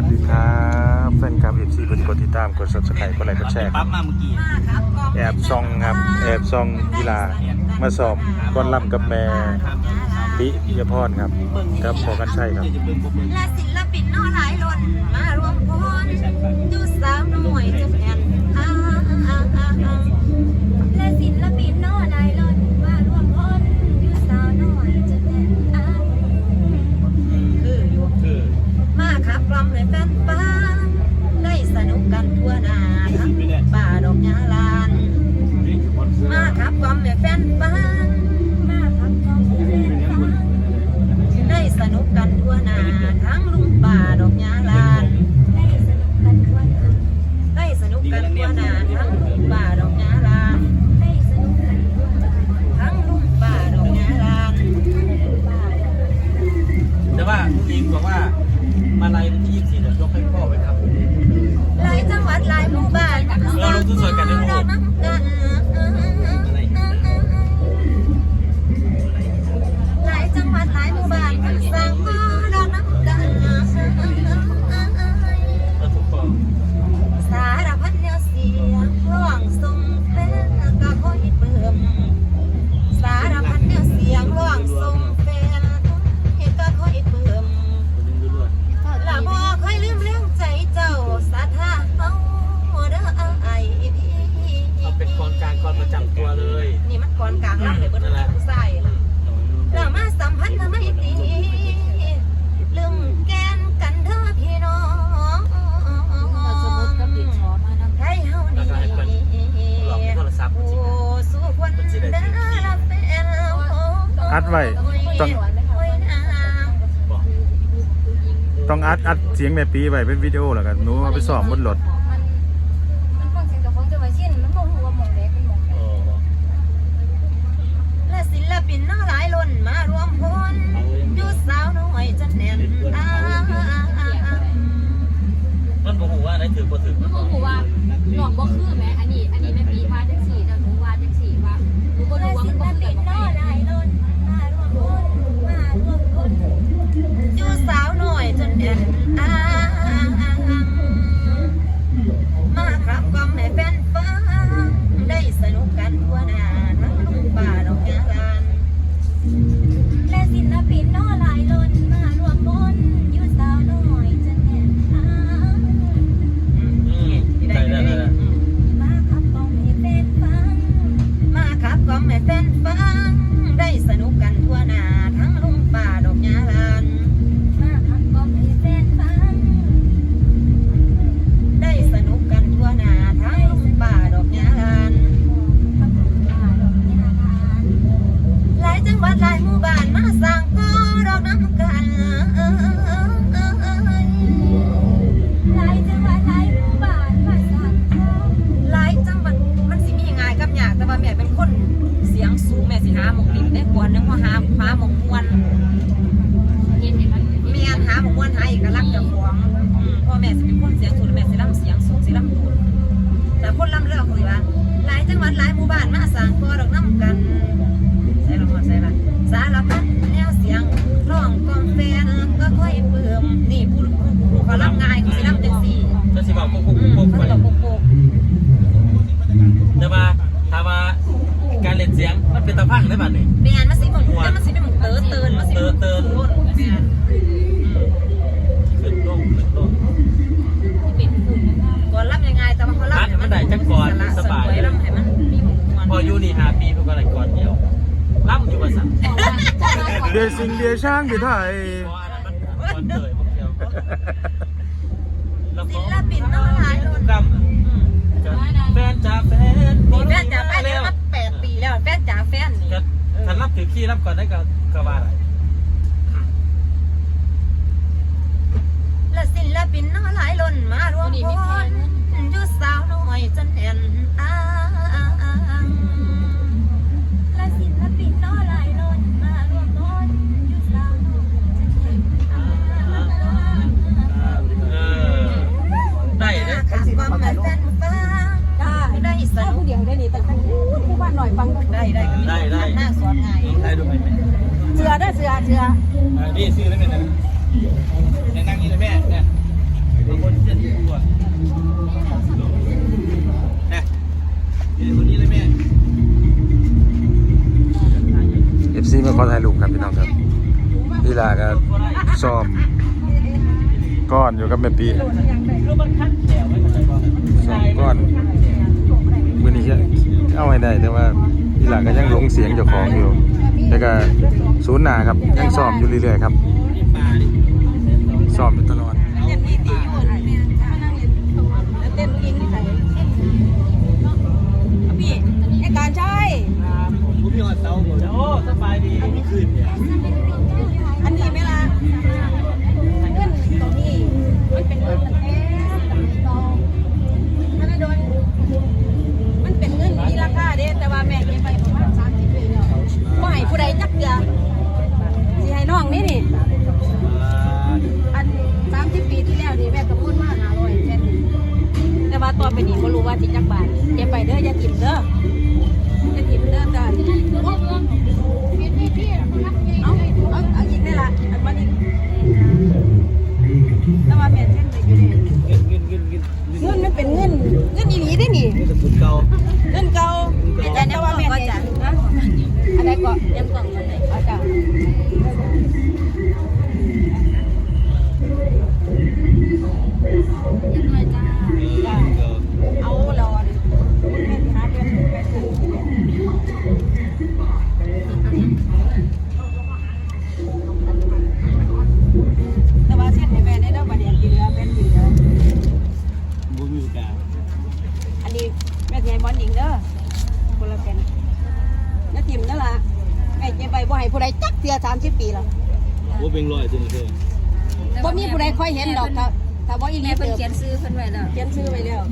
วัสดีครับแฟนคลับเอฟซีกดกดติดตามกด subscribe กดไลค์กดแชร์คปั๊รับบมาเมื่อกี้แอบซองครับแอบซองกีฬามาสอบก้อนลำกับแม่ปิยพรครับครับพอกันใช่ครับจะเบิ่งบ่เบิ่งและศิลปินน้อหลายล้นมารวมพลอยู่สาวน้อยจ ให้แฟนฟ้ามาขับกล่อมให้แฟนฟ้าได้สนุกกันทั่วหน้าทั้งลุงป่าดอกยาลานได้สนุกกันทั่วหน้าได้สนุกกันทั่วหน้าทั้งลุงป่าดอกยาลานได้สนุกกันทั่วหน้าทั้งลุงป่าดอกยาลานแต่ว่าผู้หญิงบอกว่ามาลัยวันที่24เดี๋ยวยกให้พ่อไปครับหลายจังหวัดหลายหมู่บ้านเราลงทุนสวยกันด้วยลูกเรานั่งกันอ ไว้ต้องโอ้ยน้ำบอกต้องอัดอัดเสียงแม่ปีไว้เป็นวิดีโอแล้วกันหนูเอาไปสอบบนรถมันมันฟังเสียงกับฟังจะมาชินมันบ่ฮู้ว่าหมองใดเป็นหมองใดโอ้และศิลปินน้าหลายล้นมารวมพลอยู่สาวน้อยจนแน่นอ่ามันบอกว่าได้ถือบ่ถือมันบ่ฮู้ว่าหลอกบ่คือแหมอันนี้ อันนี้แม่ปีว่าจังซี่แต่หนูว่าจังซี่ว่าหนูบ่และรู้ว่าศิมันลบ่คือปิกัน ศิลปินน้อหลายล้น ดหลายหมู่บ้านมาสร้างก็ดอกน้ำกันใส่ละหอดใส่ละสารพัดแนวเสียงร้องกล่อมแฟนก็ค่อยเพิ่มนี่ผู้ผู้ผู้เขาร่ำง่ายเขาสิร่ำจังสี่ก็สิบอกพวกพวกอืมพวกเขาไปจะบอกโปกแต่ว่าถ้าว่าการเล่นเสียงมันเป็นตะพังได้ป่ะนี่ๆแม่นมันสิหมุนแต่มันสิไม่หมุนเติร์เราะว่าก่อนเดียสิ่งเดียช่างเดียไทยเพราะอันนั้นมันก่อนเลยพวกเดียวแล้วศิก็ลปินน้องหลายโลนกำแฟนจ๋าแฟนนี่แฟนจ๋าแฟนนี่มาแปดปีแล้วแฟนจ๋าแฟนนี่ก็ฉันรับถือขี้รับก่อนได้ก็ก็ว่าอะไรและศิลปินน้องหลายโลนมารวมพลอยู่สาวน้อยจนแน่นอ่า เสือได้เสือเสือดิซื้อแล้วเม่ยนะนั่งนี่เลยแม่เนี่ยบางคนเสื้อสีตัวเนี่คนนี้เลยแม่ FC มาขอถ่ายรูปครับพี่น้องครับพี่ลาก็ซ้อมก้อนอยู่กับแม่ปีซ้อมก้อนมือนี้เอาให้ได้แต่ว่าพี่ลาก็ยังหลงเสียงเจ้าของอยู่ แล้วก็ศูนย์หนาครับยังซ้อมอยู่เรื่อยๆครับซ้อมอยู่ตลอดการใช่ครับผมผู้พี่ฮอดเตาหมดโอ้สบายดีขึ้นเนี่ย ให้ผู้ใดจักเสียสามสิบปีแล้วว่าเป็นร้อยตัวนี้เด้อบ่มีผู้ใดค่อยเห็นดอกถ้าถ้าบ่อีหลีแม่เพิ่นเติบเขียนซื้อเพิ่นไว้แล้วเขียนชื่อไว้แล้ว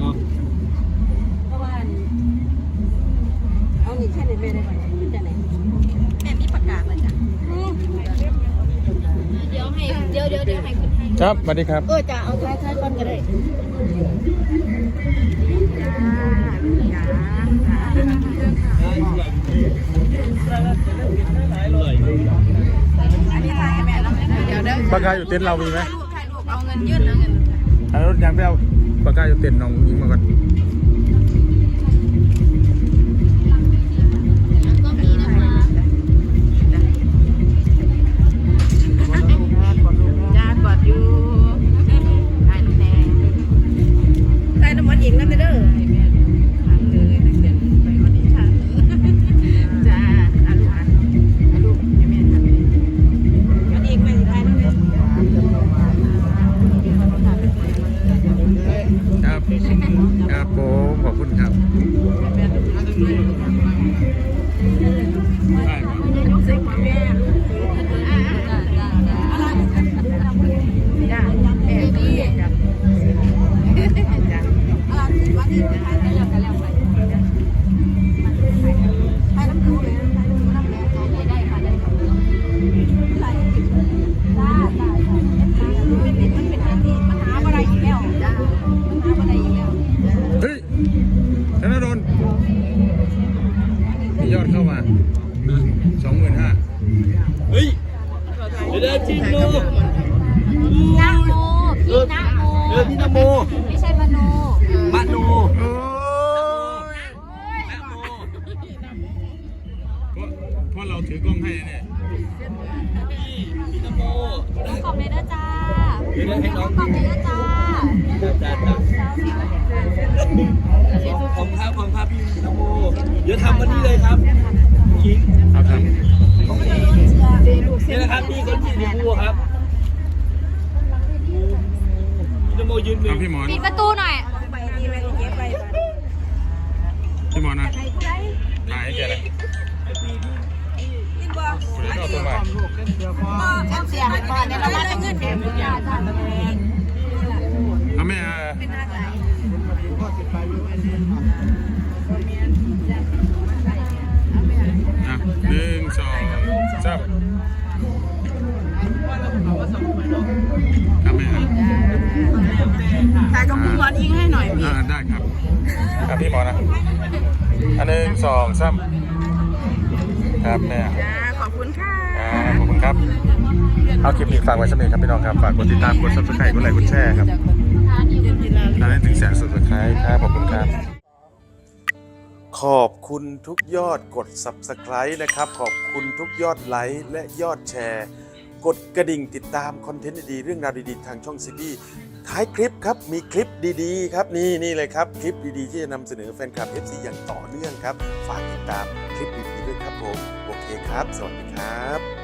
เนาะเพราะว่าเอานี่แค่นี้แม่ได้บ่จะไหนแม่มีประกาศมาจ้ะเดี๋ยวให้เดี๋ยวเดี๋ยวเดี๋ยวให้คุณให้ครับสวัสดีครับเออจะเอาใช้ใช้ก่อนก็ได้อันนี้ทา ยให้แม่แล้วเดี๋ยวเด้อปากกาอยู่เต็นท์เรามีไหมถ่ายรูปเอาเงินยื่นเอาเงิน เอารถยังไปเอาปากกาอยู่เต็นท์น้องยิงมาก่อน ราะเพราะเราถือกล้องให้เนี่ยพี่นโมขอบเลยนะจ้าเดี๋ยวเดี๋ยวให้น้องขอบเลยนะจ้าจ้าจ้าจ้าผมครับผมครับพี่นโมเดี๋ยวทำวันนี้เลยครับหญิงเอาทนี่ แม่อะอะหนึ่งสองสามเอาแม่อะถ่ายกับคุณวันอิงให้หน่อยพี่อ่าได้ครับครับพี่หมอนะอันหนึ่งสองสามครับแม่จ้าขอบคุณค่ะอ่าขอบคุณครับ เอาคลิปนี้ฝากไว้สักนิดครับพี่น้องครับ ฝากกดติดตาม กด subscribe กดไลค์ กดแชร์ครับ ถ้าได้ถึงแสน subscribe ครับขอบคุณครับ ขอบคุณทุกยอดกด Subscribe นะครับ ขอบคุณทุกยอดไลค์และยอดแชร์ กดกระดิ่งติดตามคอนเทนต์ดีๆเรื่องราวดีๆ ทางช่องซีบีท้ายคลิปครับมีคลิปดีๆ ครับนี่นี่เลยครับ คลิปดีๆ ที่จะนำเสนอแฟนคลับ FC อย่างต่อเนื่องครับ ฝากติดตามคลิปดีๆด้วยครับผม โอเคครับ สวัสดีครับ